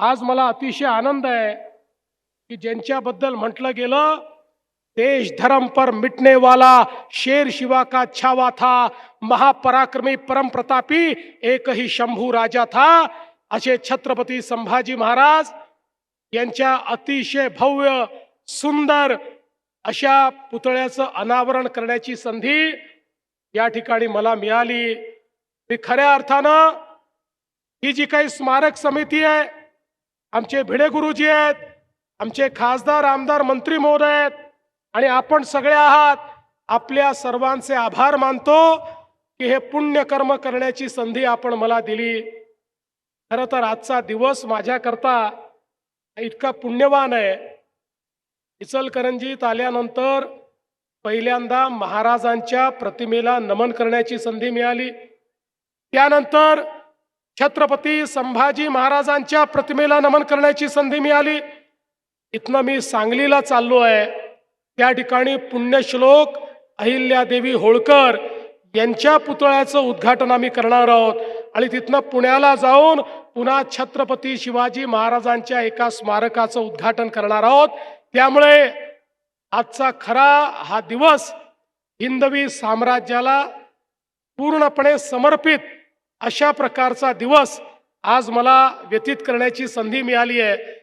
आज मला अतिशय आनंद आहे की ज्यांच्याबद्दल म्हटलं गेलं देश धर्म पर मिटने वाला शेर शिवा का छावा था महापराक्रमी परम प्रतापी एकही शंभू राजा था असे छत्रपती संभाजी महाराज यांच्या अतिशय भव्य सुंदर अशा पुतळ्याचं अनावरण करण्याची संधी या ठिकाणी मला मिळाली. मी खऱ्या अर्थानं ही जी काही स्मारक समिती आहे आमचे भिडे गुरुजी आहेत आमचे खासदार आमदार मंत्री महोदय आहेत आणि आपण सगळे आहात आपल्या सर्वांचे आभार मानतो की हे पुण्यकर्म करण्याची संधी आपण मला दिली. खरं तर आजचा दिवस माझ्याकरता इतका पुण्यवान आहे. इचलकरंजीत आल्यानंतर पहिल्यांदा महाराजांच्या प्रतिमेला नमन करण्याची संधी मिळाली. त्यानंतर छत्रपती संभाजी महाराजांच्या प्रतिमेला नमन करण्याची संधी मिळाली. इथनं मी सांगलीला चाललो आहे. त्या ठिकाणी पुण्यश्लोक अहिल्यादेवी होळकर यांच्या पुतळ्याचं उद्घाटन आम्ही करणार आहोत. आणि तिथनं पुण्याला जाऊन पुन्हा छत्रपती शिवाजी महाराजांच्या एका स्मारकाचं उद्घाटन करणार आहोत. त्यामुळे आजचा खरा हा दिवस हिंदवी साम्राज्याला पूर्णपणे समर्पित अशा प्रकारचा दिवस आज मला व्यतीत करण्याची संधी मिळाली आहे.